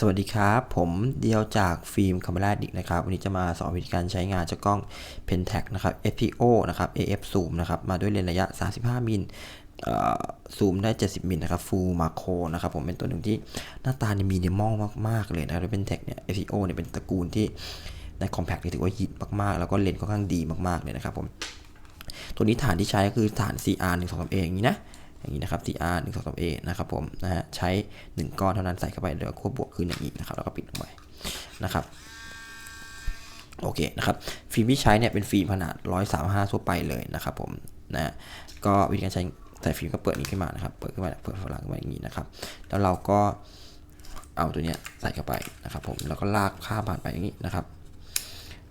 สวัสดีครับ ผมเดียวจากฟิล์มคาเมราดิกนะครับ วันนี้จะมาสอนวิธีการใช้งานเจ้ากล้อง Pentax นะครับ FPO นะครับ AF Zoom นะครับ มาด้วยเลนส์ระยะ 35 มิลซูมได้ 70 มิลนะครับ Full Macro นะครับผมเป็นตัวหนึ่งที่หน้าตาเนี่ยมีเนมอลมาก ๆ เลยนะครับเป็น Pentax เนี่ย FPO เนี่ยเป็นตระกูลที่ใน Compact นี่ถือว่าฮิตมาก ๆ แล้วก็เลนส์ค่อนข้างดีมาก ๆ เลยนะครับผม ตัวนี้ฐานที่ใช้ก็คือฐาน CR 1 2 3 A อย่างนี้นะ อย่างนี้นะครับ CR 1 2 3 A นะครับผมนะฮะใช้ 1 ก้อนเท่านั้นใส่เข้าไปเดี๋ยวควบบวกขึ้นอย่างนี้นะครับแล้วก็ปิดลงไปนะครับโอเคนะครับฟิล์มที่ใช้เนี่ยเป็นฟิล์มขนาด 135 ทั่วไปเลยนะครับผมนะก็วิธีการใช้ใส่ฟิล์มก็เปิดนี้ขึ้นมานะครับเปิดขึ้นมาเปิดฝรั่งขึ้นมาอย่างนี้นะครับแล้วเราก็เอาตัวเนี้ยใส่เข้าไปนะครับผมแล้วก็ลากข้ามผ่านไปอย่างนี้นะครับ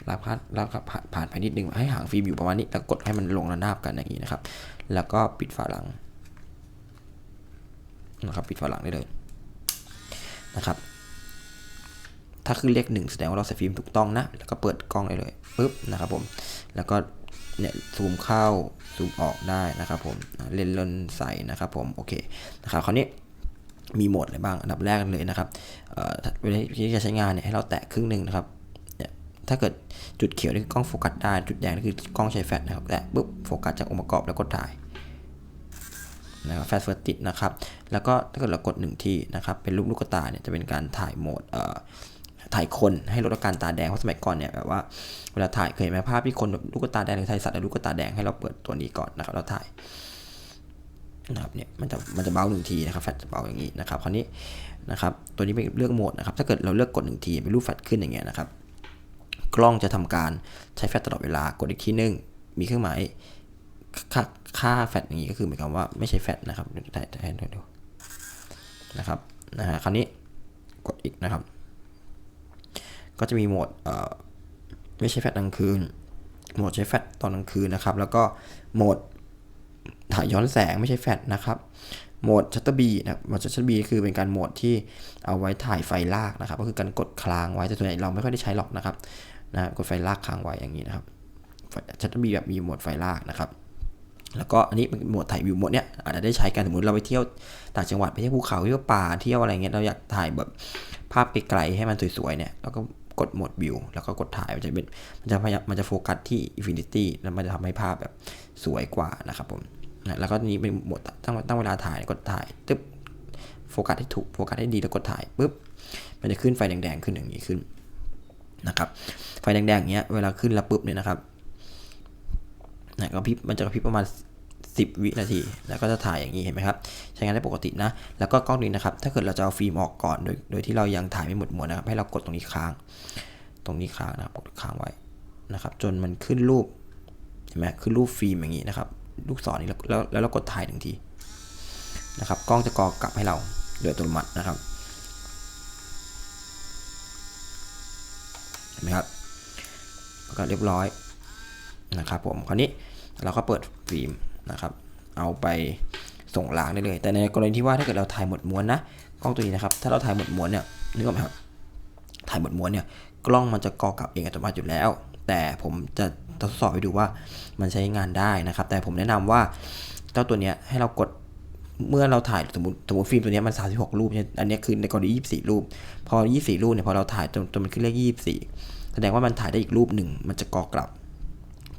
ลากผ่านลากผ่านผ่านไปนิดนึงให้หางฟิล์มอยู่ประมาณนี้แล้วกดให้มันลงระนาบกันอย่างนี้นะครับ แล้วก็ปิดฝาหลัง นะครับปิดฝาหลังได้เลยนะครับ ถ้าขึ้นเลขหนึ่งแสดงว่าเราใส่ฟิล์มถูกต้องนะ แล้วก็เปิดกล้องได้เลยปุ๊บนะครับผม แล้วก็เนี่ยซูมเข้าซูมออกได้นะครับผมเลนเลนใส่นะครับผมโอเคนะครับคราวนี้มีโหมดอะไรบ้างอันดับแรกเลยนะครับเวลาที่จะใช้งานเนี่ยให้เราแตะครึ่งหนึ่งนะครับเนี่ยถ้าเกิดจุดเขียวนี่คือกล้องโฟกัสได้ จุดแดงนี่คือกล้องใช้แฟลชนะครับ แตะปุ๊บโฟกัสจากองค์ประกอบแล้วก็ถ่าย นะครับแฟลชเฟิร์ติดนะครับ แล้วก็ถ้าเกิดเรากด 1 ทีนะครับ เป็นรูปลูกตาเนี่ยจะเป็นการถ่ายโหมดเอ่อถ่ายคนให้ลดอาการตาแดงเพราะสมัยก่อนเนี่ยแบบว่าเวลาถ่ายเคยเห็นไหมภาพที่คนแบบลูกตาแดงหรือถ่ายสัตว์ลูกตาแดงให้เราเปิดตัวนี้ก่อนนะครับแล้วถ่ายนะครับเนี่ยมันจะมันจะเบาหนึ่งทีนะครับแฟลชจะเบาอย่างนี้นะครับคราวนี้นะครับตัวนี้เป็นเลือกโหมดนะครับถ้าเกิดเราเลือกกดหนึ่งทีเป็นรูปแฟลชขึ้นอย่างเงี้ยนะครับกล้องจะทำการใช้แฟลชตลอดเวลากดอีกทีนึงมีเครื่องหมาย ค่าแฟตอย่างนี้ก็คือหมายความว่าไม่ใช่แฟตนะครับเดี๋ยวได้ได้ดูดูนะครับนะฮะคราวนี้กดอีกนะครับ ก็จะมีโหมดเอ่อไม่ใช่แฟตกลางคืน โหมดใช้แฟตตอนกลางคืนนะครับ แล้วก็โหมดถ่ายย้อนแสงไม่ใช่แฟตนะครับโหมดชัตเตอร์บีนะโหมดชัตเตอร์บีคือเป็นการโหมดที่เอาไว้ถ่ายไฟลากนะครับ ก็คือการกดค้างไว้แต่ส่วนใหญ่เราไม่ค่อยได้ใช้หรอกนะครับนะกดไฟลากค้างไว้อย่างนี้นะครับชัตเตอร์บีแบบมีโหมดไฟลากนะครับ แล้วก็อันนี้เป็นโหมดถ่ายวิวโหมดเนี้ยอาจจะได้ใช้กันสมมติเราไปเที่ยวต่างจังหวัดไปเที่ยวภูเขาเที่ยวป่าเที่ยวอะไรเงี้ยเราอยากถ่ายแบบภาพไกลๆให้มันสวยๆเนี่ยเราก็กดโหมดวิว แล้วก็กดถ่ายมันจะเป็นมันจะพยายามมันจะโฟกัสที่อินฟินิตี้แล้วมันจะทำให้ภาพแบบสวยกว่านะครับผมนะแล้วก็นี้เป็นโหมดตั้งตั้งเวลาถ่ายกดถ่ายตึ๊บโฟกัสให้ถูกโฟกัสให้ดีแล้วกดถ่ายปุ๊บมันจะขึ้นไฟแดงๆขึ้นอย่างนี้ขึ้นนะครับไฟแดงๆอย่างเงี้ยเวลาขึ้นแล้วปุ๊บเนี่ยนะครับ นะพริบมันจะกระพริบประมาณ 10 วินาที แล้วก็จะถ่ายอย่างนี้เห็นไหมครับ ใช้งานได้ปกตินะ แล้วก็กล้องนี้นะครับ ถ้าเกิดเราจะเอาฟิล์มออกก่อน โดยโดยที่เรายังถ่ายไม่หมดหมดนะครับ ให้เรากดตรงนี้ค้าง ตรงนี้ค้างนะครับกดค้างไว้นะครับ จนมันขึ้นรูปเห็นไหมขึ้นรูปฟิล์มอย่างนี้นะครับ ลูกศรนี้แล้วแล้วแล้วเรากดถ่ายหนึ่งทีนะครับ กล้องจะกอกลับให้เราโดยอัตโนมัตินะครับเห็นไหมครับก็เรียบร้อยนะครับผมคราวนี้ เราก็เปิดฟิล์มนะครับ เอาไปส่งล้างได้เลย แต่ในกรณีที่ว่าถ้าเกิดเราถ่ายหมดม้วนนะกล้องตัวนี้นะครับ ถ้าเราถ่ายหมดม้วนเนี่ยนึกออกไหมครับถ่ายหมดม้วนเนี่ยกล้องมันจะกอกลับเองอัตโนมัติอยู่แล้ว แต่ผมจะทดสอบให้ดูว่ามันใช้งานได้นะครับ แต่ผมแนะนำว่าเจ้าตัวเนี้ยให้เรากดเมื่อเราถ่ายสมมติสมมติฟิล์มตัวนี้มัน 36 รูปเนี่ยอันนี้คือในกรณี24 รูป พอ 24 รูปเนี่ยพอเราถ่ายจนจนมันขึ้นเลข24 แสดงว่ามันถ่ายได้อีกรูปหนึ่งมันจะกอกลับ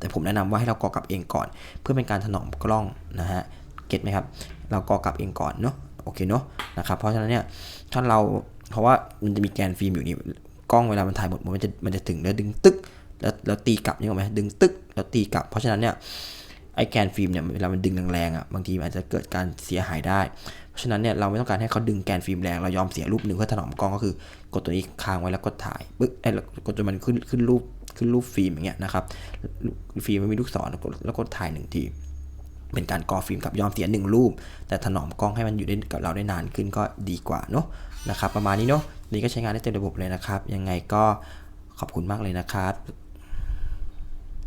แต่ผมแนะนำว่าให้เรากอกลับเองก่อน เพื่อเป็นการถนอมกล้องนะฮะเก็ตไหมครับ เรากอกลับเองก่อนเนาะโอเคเนาะนะครับเพราะฉะนั้นเนี่ยถ้าเราเพราะว่ามันจะมีแกนฟิล์มอยู่นี่กล้องเวลามันถ่ายหมดมันจะมันจะถึงแล้วดึงตึ๊กแล้วแล้วตีกลับนี่หรอไหมดึงตึ๊กแล้วตีกลับ เพราะฉะนั้นเนี่ยไอ้แกนฟิล์มเนี่ยเวลามันดึงแรงๆอะบางทีอาจจะเกิดการเสียหายได้ เพราะฉะนั้นเนี่ยเราไม่ต้องการให้เขาดึงแกนฟิล์มแรงเรายอมเสียรูปหนึ่งเพื่อถนอมกล้องก็คือกดตัวนี้ค้างไว้แล้วกดถ่ายปึ๊กไอ้กดจนมันขึ้นขึ้นรูป ขึ้นรูปฟิล์มอย่างเงี้ยนะครับฟิล์มมันมีลูกศรแล้วกดแล้วกดถ่ายหนึ่งที เป็นการกอฟิล์มกับยอมเสียหนึ่งรูป แต่ถนอมกล้องให้มันอยู่ได้กับเราได้นานขึ้นก็ดีกว่าเนาะนะครับ ประมาณนี้เนาะนี่ก็ใช้งานได้เต็มระบบเลยนะครับ ยังไงก็ขอบคุณมากเลยนะครับ